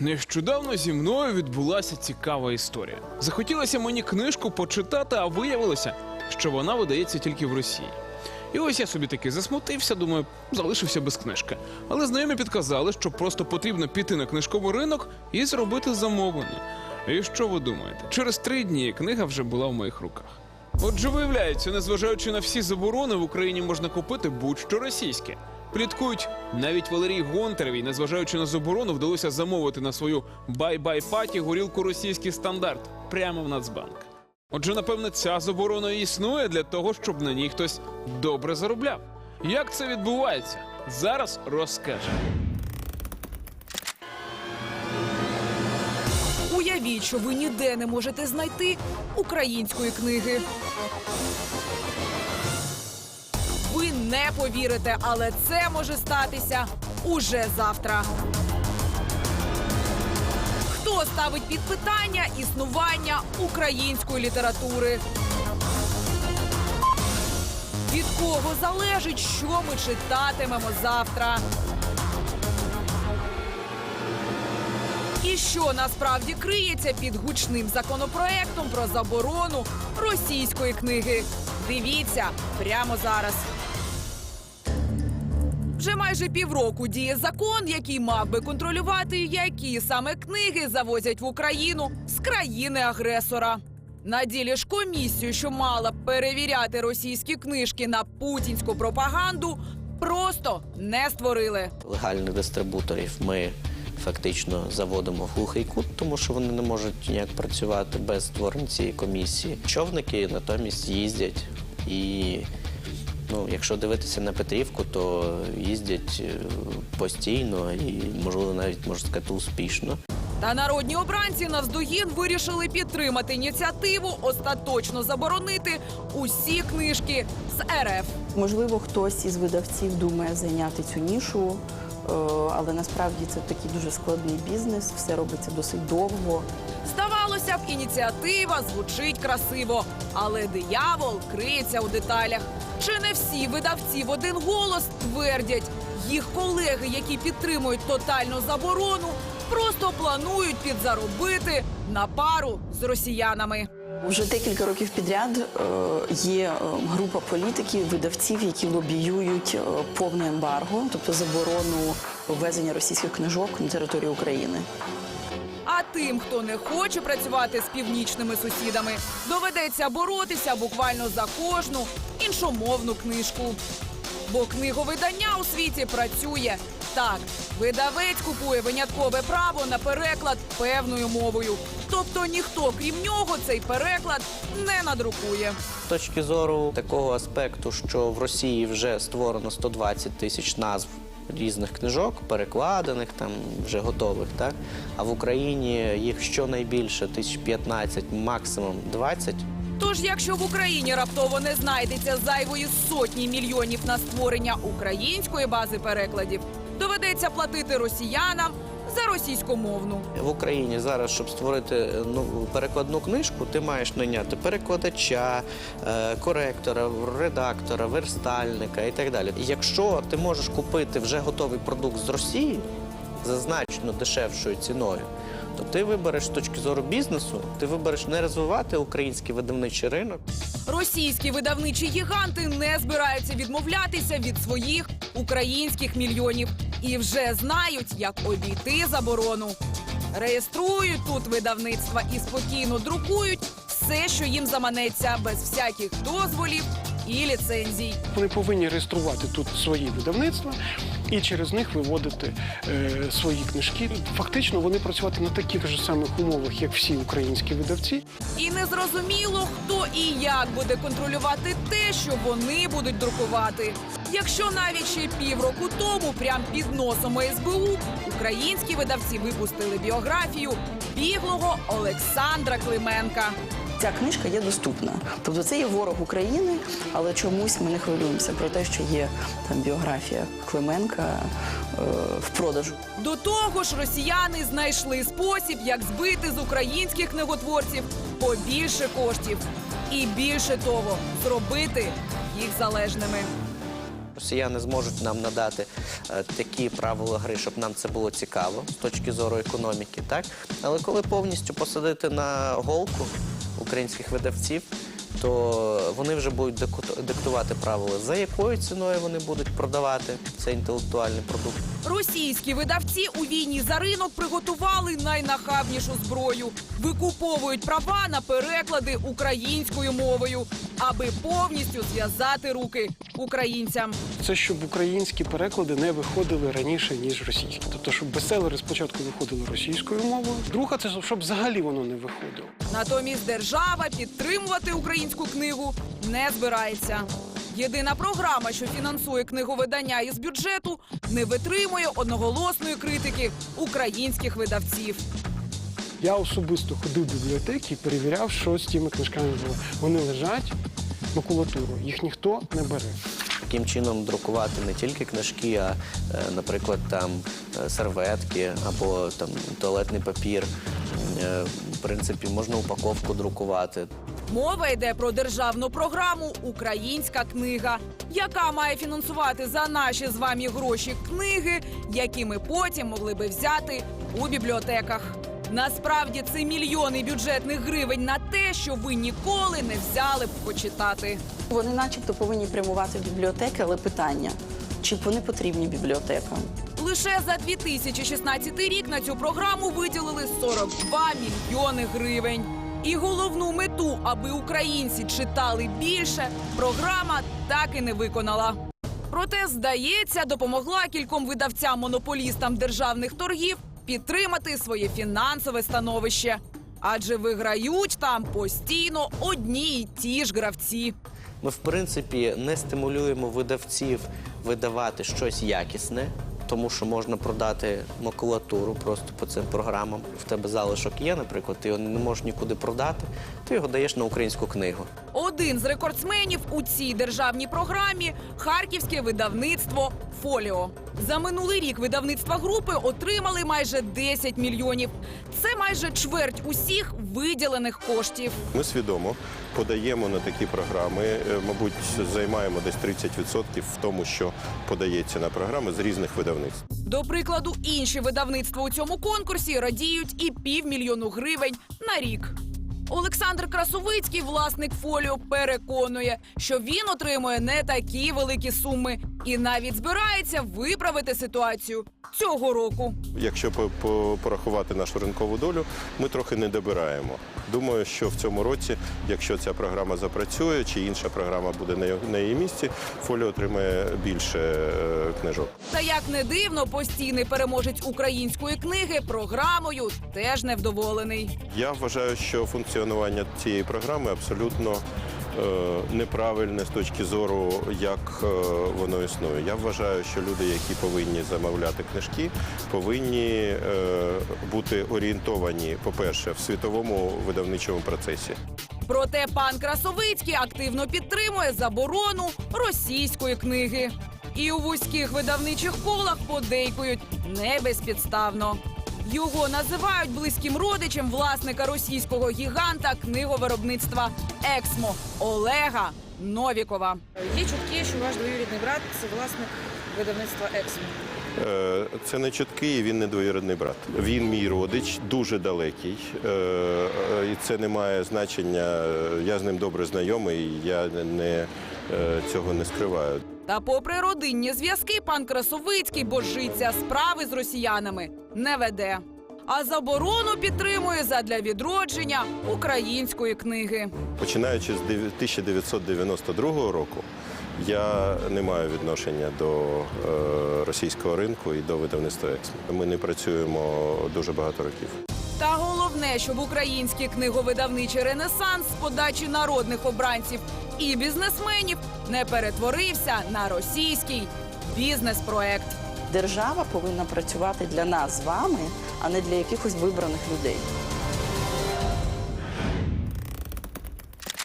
Нещодавно зі мною відбулася цікава історія. Захотілося мені книжку почитати, а виявилося, що вона видається тільки в Росії. І ось я собі таки засмутився, думаю, залишився без книжки. Але знайомі підказали, що просто потрібно піти на книжковий ринок і зробити замовлення. І що ви думаєте? Через три дні книга вже була в моїх руках. Отже, виявляється, незважаючи на всі заборони, в Україні можна купити будь-що російське. Пліткують навіть Валерій Гонтаревій, незважаючи на заборону, вдалося замовити на свою бай-бай паті горілку російський стандарт прямо в Нацбанк. Отже, напевне, ця заборона існує для того, щоб на ній хтось добре заробляв. Як це відбувається? Зараз розкажемо. Уявіть, що ви ніде не можете знайти української книги. Не повірите, але це може статися уже завтра. Хто ставить під питання існування української літератури? Від кого залежить, що ми читатимемо завтра? І що насправді криється під гучним законопроектом про заборону російської книги? Дивіться прямо зараз. Вже майже півроку діє закон, який мав би контролювати, які саме книги завозять в Україну з країни-агресора. На ділі ж комісію, що мала б перевіряти російські книжки на путінську пропаганду, просто не створили. легальних дистрибуторів ми фактично заводимо в глухий кут, тому що вони не можуть ніяк працювати без створення цієї комісії. Човники натомість їздять і. Ну, якщо дивитися на Петрівку, то їздять е, постійно і, можливо, навіть можна сказати, успішно. Та народні обранці навздогін вирішили підтримати ініціативу остаточно заборонити усі книжки з РФ. Можливо, хтось із видавців думає зайняти цю нішу, е, але насправді це такий дуже складний бізнес, все робиться досить довго. Здавалося б, ініціатива звучить красиво, але диявол криється у деталях. Чи не всі видавці в один голос твердять, їх колеги, які підтримують тотальну заборону, просто планують підзаробити на пару з росіянами. Вже декілька років підряд е, є е, група політиків, видавців, які лобіюють е, повне ембарго, тобто заборону ввезення російських книжок на територію України. А тим, хто не хоче працювати з північними сусідами, доведеться боротися буквально за кожну іншомовну книжку. Бо книговидання у світі працює так. Видавець купує виняткове право на переклад певною мовою. Тобто ніхто, крім нього, цей переклад не надрукує. З точки зору такого аспекту, що в Росії вже створено 120 тисяч назв різних книжок, перекладених, там вже готових, так? а в Україні їх щонайбільше тисяч 15, максимум 20. Тож, якщо в Україні раптово не знайдеться зайвої сотні мільйонів на створення української бази перекладів, доведеться платити росіянам за російськомовну. В Україні зараз, щоб створити ну, перекладну книжку, ти маєш найняти перекладача, е, коректора, редактора, верстальника і так далі. Якщо ти можеш купити вже готовий продукт з Росії за значно дешевшою ціною, то ти вибереш з точки зору бізнесу, ти вибереш не розвивати український видавничий ринок. Російські видавничі гіганти не збираються відмовлятися від своїх українських мільйонів і вже знають, як обійти заборону. Реєструють тут видавництва і спокійно друкують все, що їм заманеться, без всяких дозволів і ліцензій. Вони повинні реєструвати тут свої видавництва і через них виводити е, свої книжки. Фактично вони працювати на таких же самих умовах, як всі українські видавці. І незрозуміло, хто і як буде контролювати те, що вони будуть друкувати. Якщо навіть ще півроку тому, прямо під носом СБУ, українські видавці випустили біографію біглого Олександра Клименка. Ця книжка є доступна. Тобто це є ворог України, але чомусь ми не хвилюємося про те, що є там біографія Клименка е, в продажу. До того ж, росіяни знайшли спосіб, як збити з українських книготворців побільше коштів. І більше того, зробити їх залежними. Росіяни зможуть нам надати е, такі правила гри, щоб нам це було цікаво з точки зору економіки, так? Але коли повністю посадити на голку українських видавців, то вони вже будуть диктувати правила, за якою ціною вони будуть продавати цей інтелектуальний продукт. Російські видавці у війні за ринок приготували найнахабнішу зброю. Викуповують права на переклади українською мовою, аби повністю зв'язати руки українцям. Це щоб українські переклади не виходили раніше ніж російські. Тобто, щоб бестселери спочатку виходили російською мовою. Друга це щоб взагалі воно не виходило. Натомість держава підтримувати українську книгу не збирається. Єдина програма, що фінансує книговидання із бюджету, не витримує одноголосної критики українських видавців. Я особисто ходив в бібліотеки і перевіряв, що з тими книжками було. Вони лежать макулатуру, їх ніхто не бере. Таким чином друкувати не тільки книжки, а, е, наприклад, там е, серветки або там туалетний папір. Е, В принципі, можна упаковку друкувати. Мова йде про державну програму Українська книга, яка має фінансувати за наші з вами гроші книги, які ми потім могли би взяти у бібліотеках. Насправді це мільйони бюджетних гривень на те, що ви ніколи не взяли б почитати. Вони, начебто, повинні прямувати в бібліотеки, але питання, чи вони потрібні бібліотекам? Лише за 2016 рік на цю програму виділили 42 мільйони гривень. І головну мету, аби українці читали більше, програма так і не виконала. Проте, здається, допомогла кільком видавцям-монополістам державних торгів підтримати своє фінансове становище. Адже виграють там постійно одні й ті ж гравці. Ми, в принципі, не стимулюємо видавців видавати щось якісне, тому що можна продати макулатуру просто по цим програмам. В тебе залишок є, наприклад, ти його не можеш нікуди продати, ти його даєш на українську книгу. Один з рекордсменів у цій державній програмі харківське видавництво Фоліо. За минулий рік видавництва групи отримали майже 10 мільйонів. Це майже чверть усіх виділених коштів. Ми свідомо подаємо на такі програми. е, Мабуть, займаємо десь 30% в тому, що подається на програми з різних видавництв. До прикладу, інші видавництва у цьому конкурсі радіють і півмільйону гривень на рік. Олександр Красовицький, власник фоліо, переконує, що він отримує не такі великі суми і навіть збирається виправити ситуацію цього року. Якщо по- по- порахувати нашу ринкову долю, ми трохи не добираємо. Думаю, що в цьому році, якщо ця програма запрацює, чи інша програма буде на її місці, фоліо отримає більше е, книжок. Та як не дивно, постійний переможець української книги програмою теж невдоволений. Я вважаю, що функціонування цієї програми абсолютно неправильне з точки зору, як е, воно існує. Я вважаю, що люди, які повинні замовляти книжки, повинні е, бути орієнтовані, по-перше, в світовому видавничому процесі. Проте пан Красовицький активно підтримує заборону російської книги. І у вузьких видавничих колах подейкують не безпідставно. Його називають близьким родичем власника російського гіганта книговиробництва Ексмо Олега Новікова. Є чутки, що ваш двоюрідний брат це власник видавництва Ексмо. Е, Це не чутки, він не двоюрідний брат. Він мій родич, дуже далекий, Е, е, і це не має значення. Я з ним добре знайомий, я не, цього не скриваю. Та, попри родинні зв'язки, пан Красовицький божиться справи з росіянами не веде. А заборону підтримує задля відродження української книги. Починаючи з 1992 року, я не маю відношення до е, російського ринку і до видавництва «Ексмо». Ми не працюємо дуже багато років. Та головне, щоб український книговидавничий ренесанс з подачі народних обранців і бізнесменів не перетворився на російський бізнес-проект. Держава повинна працювати для нас з вами, а не для якихось вибраних людей.